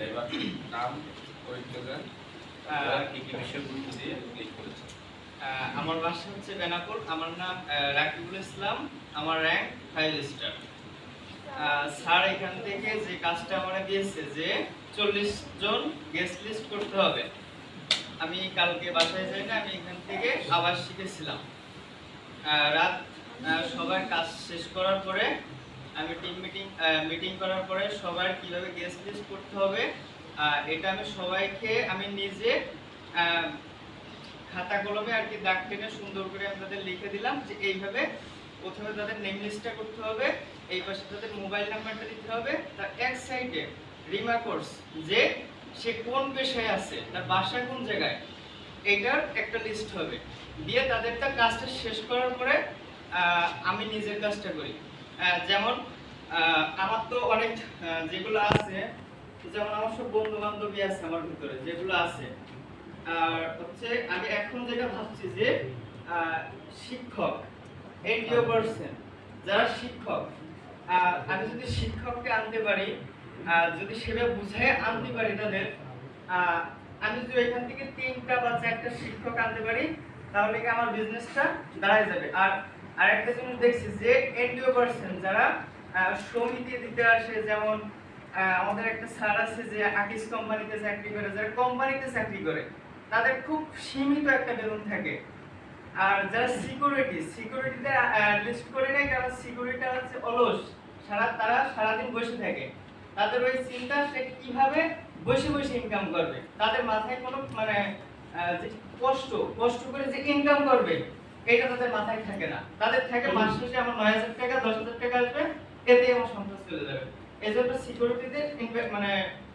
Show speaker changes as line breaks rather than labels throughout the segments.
তাহলে নাম পরিচয় আর কি কি বিষয় গুরুত্ব দিয়ে? ক্লিক করেছেন
আমার বাসা হচ্ছে বেনাপুর আমার নাম রাকিবুল ইসলাম আমার র্যাঙ্ক ফাইভ স্টার স্যার এখান থেকে যে কাজটা আমরা দিয়েছে যে চল্লিশ জন গেস্ট লিস্ট করতে হবে। আমি কালকে বাসায় যাই না আমি এখান থেকে আবার শিখেছিলাম। রাত সবার কাজ শেষ করার পরে আমি টিম মিটিং মিটিং করার পরে সবার কীভাবে গেস্ট লিস্ট করতে হবে এটা আমি সবাইকে, আমি নিজে খাতা কলমে আর কি দাগ টেনে সুন্দর করে আমি তাদের লিখে দিলাম যে এইভাবে প্রথমে তাদের নেম লিস্টটা করতে হবে, এই পাশে তাদের মোবাইল নাম্বারটা দিতে হবে, তার এক সাইডে রিমা কোর্স যে সে কোন পেশায় আছে, তার বাসা কোন জায়গায় এইটার একটা লিস্ট হবে। দিয়ে তাদেরটা কাজটা শেষ করার পরে আমি নিজের কাজটা করি। যেমন আমার তো অনেক যেগুলো আছে, যেমন আমার সব বন্ধু বান্ধবী আছে আমার ভিতরে, যেগুলো আছে। আর হচ্ছে, আমি এখন যেটা ভাবছি যে শিক্ষক এনডিও পার্সন যারা শিক্ষক আমি যদি শিক্ষককে আনতে পারি যদি সেভাবে বুঝায় আনতে পারি তাদের আমি যদি এখান থেকে তিনটা বা চারটা শিক্ষক আনতে পারি, তাহলে কি আমার বিজনেসটা দাঁড়ায় যাবে। আর আরেকটা জিনিস দেখছি যে এনডিও পার্সন যারা সমিতি দিতে আসে, যেমন আমাদের একটা স্যার আছে যে আকিস কোম্পানিতে চাকরি করে, যারা কোম্পানিতে চাকরি করে, তাদের খুব সীমিত একটা বেতন থাকে। আর যারা সিকিউরিটি সিকিউরিটিতে লিস্ট করে নেয়, কারণ সিকিউরিটি হচ্ছে অলস। সারা, তারা সারাদিন বসে থাকে। তাদের ওই চিন্তা, সে কীভাবে বসে বসে ইনকাম করবে? তাদের মাথায় কোনো মানে কষ্ট কষ্ট করে যে ইনকাম করবে এটা তাদের মাথায় থাকে না। তাদের থাকে মাস শেষে আমার নয় হাজার টাকা দশ হাজার টাকা আসবে এতে আমার সংসার চলে যাবে। এই জন্য সিকিউরিটিতে মানে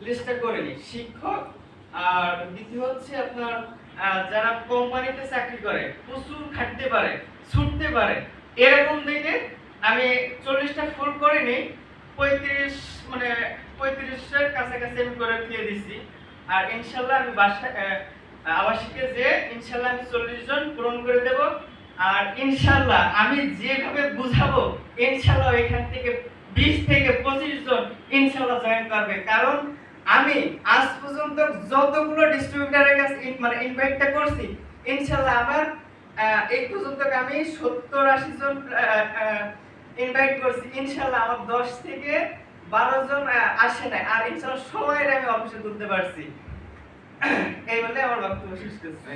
লিস্টটা করে নি শিক্ষক আর দ্বিতীয় হচ্ছে আপনার যারা কোম্পানিতে চাকরি করে প্রচুর খাটতে পারে ছুটতে পারে এরকম দেখে আমি চল্লিশটা ফুল করে নিই পঁয়ত্রিশ মানে পঁয়ত্রিশের কাছাকাছি আমি করে দিয়ে দিছি। আর ইনশাল্লাহ আমি বাসা আবাসিকে যে ইনশাল্লাহ আমি চল্লিশ জন পূরণ করে দেব। আর ইনশাল্লাহ আমি যেভাবে বুঝাবো, ইনশাল্লাহ এখান থেকে বিশ থেকে পঁচিশ জন ইনশাল্লাহ জয়েন করবে। কারণ আমি আজ পর্যন্ত যতগুলো ডিস্ট্রিবিউটারের কাছে মানে ইনভাইটটা করছি, ইনশাল্লাহ আমার এই পর্যন্ত আমি সত্তর আশি জন ইনভাইট করছি। ইনশাল্লাহ আমার দশ থেকে বারো জন আসে নাই। আর ইনশাল্লাহ সবাই আমি অফিসে তুলতে পারছি। এই বলে আমার বক্তব্য শেষ করছি।